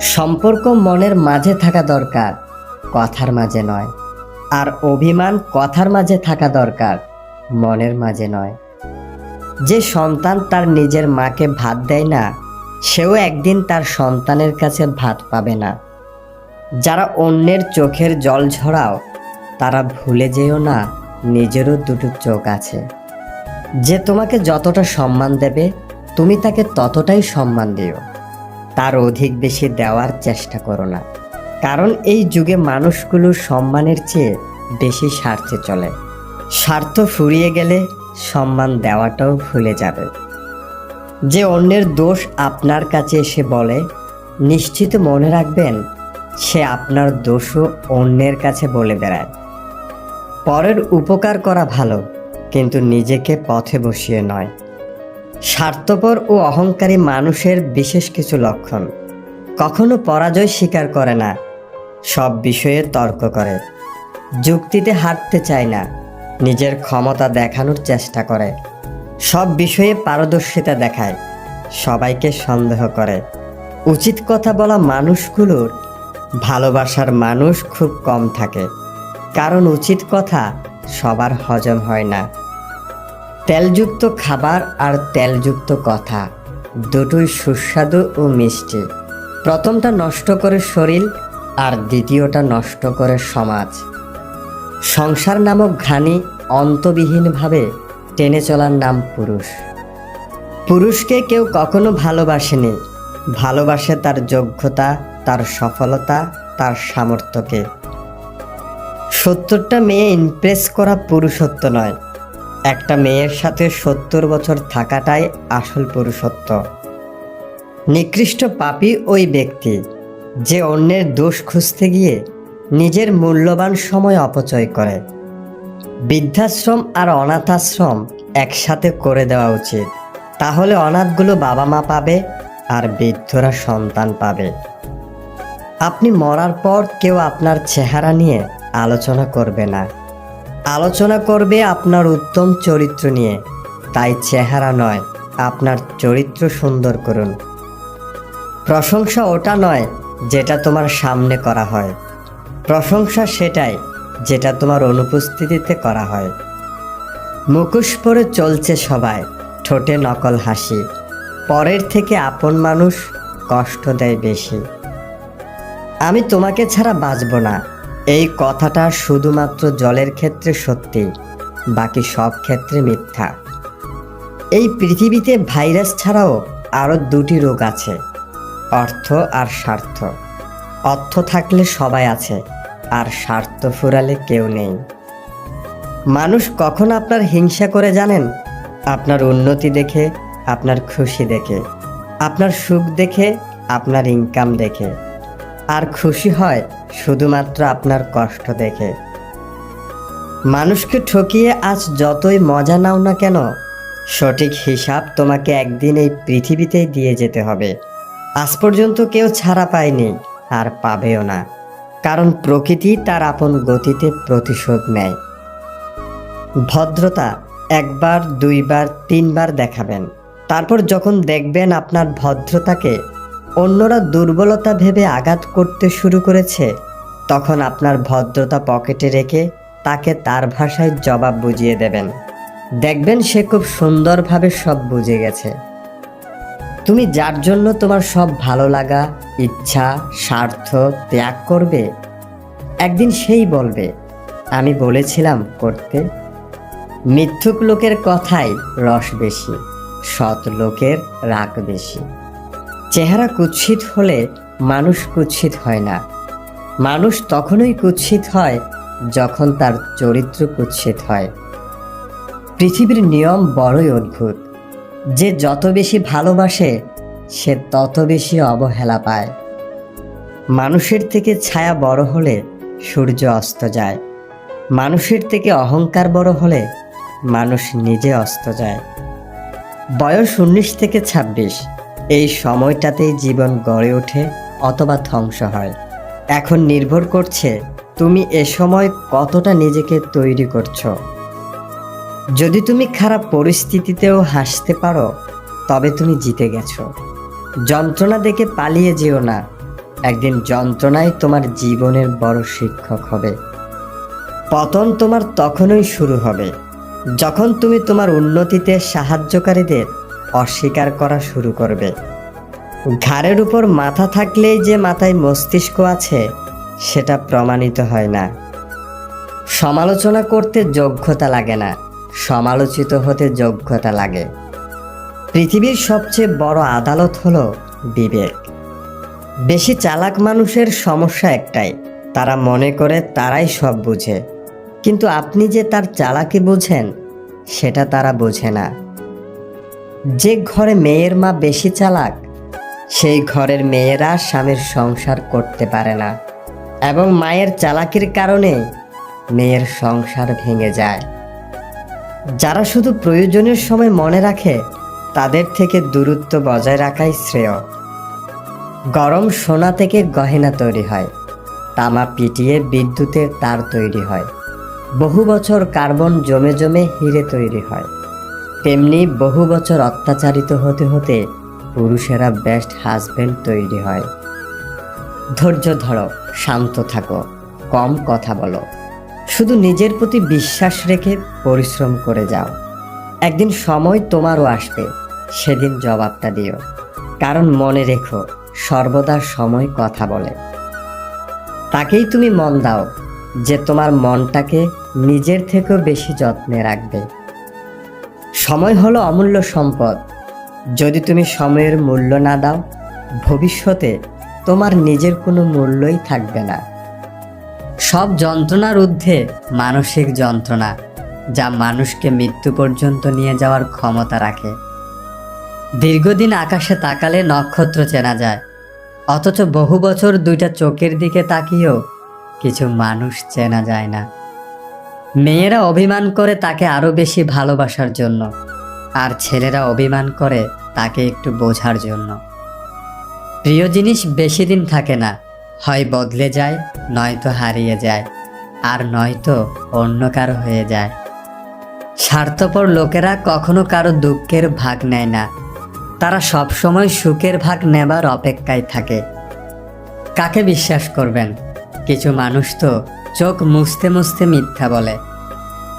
সম্পর্ক মনের মাঝে থাকা দরকার, কথার মাঝে নয়। আর অভিমান কথার মাঝে থাকা দরকার, মনের মাঝে নয়। যে সন্তান তার নিজের মাকে ভাত দেয় না, সেও একদিন তার সন্তানের কাছে ভাত পাবে না। যারা অন্যের চোখের জল ঝরাও, তারা ভুলে যেও না নিজেরও দুটো চোখ আছে। যে তোমাকে যতটা সম্মান দেবে, তুমি তাকে ততটাই সম্মান দিও। তার অধিক বেশি দেওয়ার চেষ্টা করো না। কারণ এই যুগে মানুষগুলো সম্মানের চেয়ে বেশি স্বার্থে চলে। স্বার্থ ফুরিয়ে গেলে সম্মান দেওয়াটাও ভুলে যাবে। যে অন্যের দোষ আপনার কাছে এসে বলে, নিশ্চিত মনে রাখবেন, সে আপনার দোষও অন্যের কাছে বলে বেড়ায়। পরের উপকার করা ভালো, কিন্তু নিজেকে পথে বসিয়ে নয়। স্বার্থপর ও অহংকারী মানুষের বিশেষ কিছু লক্ষণ। কখনো পরাজয় স্বীকার করে না, সব বিষয়ে তর্ক করে। যুক্তিতে হাঁটতে চায় না, নিজের ক্ষমতা দেখানোর চেষ্টা করে। সব বিষয়ে পারদর্শিতা দেখায়, সবাইকে সন্দেহ করে। উচিত কথা বলা মানুষগুলোর ভালোবাসার মানুষ খুব কম থাকে, কারণ উচিত কথা সবার হজম হয় না। তেলযুক্ত খাবার আর তেলযুক্ত কথা। দুটোই সুস্বাদু ও মিষ্টি। প্রথমটা নষ্ট করে শরীর আর দ্বিতীয়টা নষ্ট করে সমাজ। সংসার নামক ঘানি অন্তবিহীনভাবে টেনে চলার নাম পুরুষ। পুরুষকে কেউ কখনো ভালোবাসেনি। ভালোবাসে তার যোগ্যতা, তার সফলতা, তার সামর্থ্যকে। সত্তরটা মেয়ে ইমপ্রেস করা পুরুষত্ব নয়। একটা মেয়ের সাথে সত্তর বছর থাকাটাই আসল পুরুষত্ব। নিকৃষ্ট পাপী ওই ব্যক্তি, যে অন্যের দোষ খুঁজতে গিয়ে নিজের মূল্যবান সময় অপচয় করে। বৃদ্ধাশ্রম আর অনাথাশ্রম একসাথে করে দেওয়া উচিত। তাহলে অনাথগুলো বাবা মা পাবে আর বৃদ্ধরা সন্তান পাবে। আপনি মরার পর কেউ আপনার চেহারা নিয়ে আলোচনা করবে না। আলোচনা করবে আপনার উত্তম চরিত্র নিয়ে। তাই চেহারা নয়, আপনার চরিত্র সুন্দর করুন। প্রশংসা ওটা নয়, যেটা তোমার সামনে করা হয়। প্রশংসা সেটাই, যেটা তোমার অনুপস্থিতিতে করা হয়। মুখোশ পরে চলছে সবাই, ঠোঁটে নকল হাসি। পরের থেকে আপন মানুষ কষ্ট দেয় বেশি। আমি তোমাকে ছাড়া বাঁচব না। এই কথাটা শুধুমাত্র জলের ক্ষেত্রে সত্যি, বাকি সব ক্ষেত্রে মিথ্যা। এই পৃথিবীতে ভাইরাস ছাড়াও আরও দুটি রোগ আছে, অর্থ আর স্বার্থ। অর্থ থাকলে সবাই আছে, আর স্বার্থ ফুরালে কেউ নেই। মানুষ কখন আপনার হিংসা করে জানেন? আপনার উন্নতি দেখে, আপনার খুশি দেখে, আপনার সুখ দেখে, আপনার ইনকাম দেখে। আর খুশি হয় শুধুমাত্র আপনার কষ্ট দেখে। মানুষকে ঠকিয়ে আজ যতই মজা নাও না কেন, সঠিক হিসাব তোমাকে একদিন এই পৃথিবীতেই দিয়ে যেতে হবে। আজ পর্যন্ত কেউ ছাড়া পায়নি, আর পাবেও না, কারণ প্রকৃতি তার আপন গতিতে প্রতিশোধ নেয়। ভদ্রতা একবার, দুইবার, তিনবার দেখাবেন, তারপর যখন দেখবেন আপনার ভদ্রতাকে অন্যরা দুর্বলতা ভেবে আঘাত করতে শুরু করেছে, তখন আপনার ভদ্রতা পকেটে রেখে তাকে তার ভাষায় জবাব বুঝিয়ে দেবেন। দেখবেন সে খুব সুন্দরভাবে সব বুঝে গেছে। তুমি যার জন্য তোমার সব ভালো লাগা, ইচ্ছা, স্বার্থ ত্যাগ করবে, একদিন সেই বলবে, আমি বলেছিলাম করতে। মিথ্যুক লোকের কথাই রস বেশি, সৎ লোকের রাগ বেশি। চেহারা কুৎসিত হলে মানুষ কুৎসিত হয় না। মানুষ তখনই কুৎসিত হয় যখন তার চরিত্র কুৎসিত হয়। পৃথিবীর নিয়ম বড়ই অদ্ভুত। যে যত বেশি ভালোবাসে, সে তত বেশি অবহেলা পায়। মানুষের থেকে ছায়া বড় হলে সূর্য অস্ত যায়। মানুষের থেকে অহংকার বড় হলে মানুষ নিজে অস্ত যায়। বয়স উনিশ থেকে ছাব্বিশ। এই সময়টাতেই জীবন গড়ে ওঠে অথবা ধ্বংস হয়। এখন নির্ভর করছে তুমি এ সময় কতটা নিজেকে তৈরি করছ। যদি তুমি খারাপ পরিস্থিতিতেও হাসতে পারো, তবে তুমি জিতে গেছো। যন্ত্রণা দেখে পালিয়ে যেও না। একদিন যন্ত্রণাই তোমার জীবনের বড় শিক্ষক হবে। পতন তোমার তখনই শুরু হবে, যখন তুমি তোমার উন্নতিতে সাহায্যকারীদের অস্বীকার করা শুরু করবে। ঘাড়ের উপর মাথা থাকলেই যে মাথায় মস্তিষ্ক আছে, সেটা প্রমাণিত হয় না। সমালোচনা করতে যোগ্যতা লাগে না, সমালোচিত হতে যোগ্যতা লাগে। পৃথিবীর সবচেয়ে বড় আদালত হলো বিবেক। বেশি চালাক মানুষের সমস্যা একটাই, তারা মনে করে তারাই সব বুঝে। কিন্তু আপনি যে তার চালাকি বুঝেন, সেটা তারা বোঝে না। যে ঘরে মেয়ের মা বেশি চালাক, সেই ঘরের মেয়েরা স্বামীর সংসার করতে পারে না এবং মায়ের চালাকির কারণে মেয়ের সংসার ভেঙে যায়। যারা শুধু প্রয়োজনের সময় মনে রাখে, তাদের থেকে দূরত্ব বজায় রাখাই শ্রেয়। গরম সোনা থেকে গহেনা তৈরি হয়, তামা পিটিয়ে বিদ্যুতের তার তৈরি হয়। বহু বছর কার্বন জমে জমে হিরে তৈরি হয়। তেমনি বহু বছর অত্যাচারিত হতে হতে পুরুষেরা বেস্ট হাজবেন্ড তৈরি হয়। ধৈর্য ধরো, শান্ত থাকো, কম কথা বলো। শুধু নিজের প্রতি বিশ্বাস রেখে পরিশ্রম করে যাও। একদিন সময় তোমারও আসবে, সেদিন জবাবটা দিও। কারণ মনে রেখো, সর্বদা সময় কথা বলে। তাকেই তুমি মন দাও, যে তোমার মনটাকে নিজের থেকেও বেশি যত্নে রাখবে। সময় হলো অমূল্য সম্পদ। যদি তুমি সময়ের মূল্য না দাও, ভবিষ্যতে তোমার নিজের কোনো মূল্যই থাকবে না। সব যন্ত্রণার ঊর্ধ্বে মানসিক যন্ত্রণা, যা মানুষকে মৃত্যু পর্যন্ত নিয়ে যাওয়ার ক্ষমতা রাখে। দীর্ঘদিন আকাশে তাকালে নক্ষত্র চেনা যায়, অথচ বহু বছর দুইটা চোখের দিকে তাকিয়েও কিছু মানুষ চেনা যায় না। মেয়েরা অভিমান করে তাকে আরও বেশি ভালোবাসার জন্য, আর ছেলেরা অভিমান করে তাকে একটু বোঝার জন্য। প্রিয় জিনিস বেশি দিন থাকে না, হয় বদলে যায়, নয়তো হারিয়ে যায়, আর নয়তো অন্য কারও হয়ে যায়। স্বার্থপর লোকেরা কখনো কারও দুঃখের ভাগ নেয় না, তারা সবসময় সুখের ভাগ নেবার অপেক্ষায় থাকে। কাকে বিশ্বাস করবেন? কিছু মানুষ তো চোখ মুছতে মুছতে মিথ্যা বলে।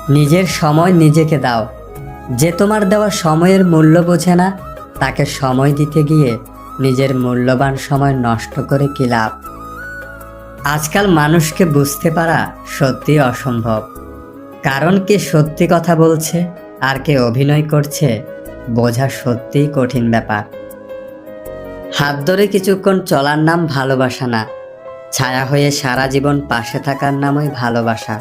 নিজের সময় নিজেকে দাও। যে তোমার দেওয়া সময়ের মূল্য বোঝে না, তাকে সময় দিতে গিয়ে নিজের মূল্যবান সময় নষ্ট করে কি লাভ? আজকাল মানুষকে বুঝতে পারা সত্যি অসম্ভব। কারণ কে সত্যি কথা বলছে আর কে অভিনয় করছে বোঝা সত্যিই কঠিন ব্যাপার। হাত ধরে কিছুক্ষণ চলার নাম ভালোবাসা না। ছায়া হয়ে সারা জীবন পাশে থাকার নামই ভালোবাসা।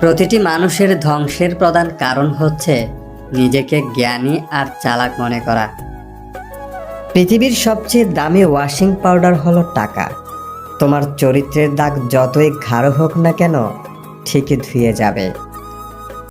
প্রতিটি মানুষের ধ্বংসের প্রধান কারণ হচ্ছে নিজেকে জ্ঞানী আর চালাক মনে করা। পৃথিবীর সবচেয়ে দামি ওয়াশিং পাউডার হলো টাকা। তোমার চরিত্রের দাগ যতই ঘাড় হোক না কেন, ঠিকই ধুয়ে যাবে।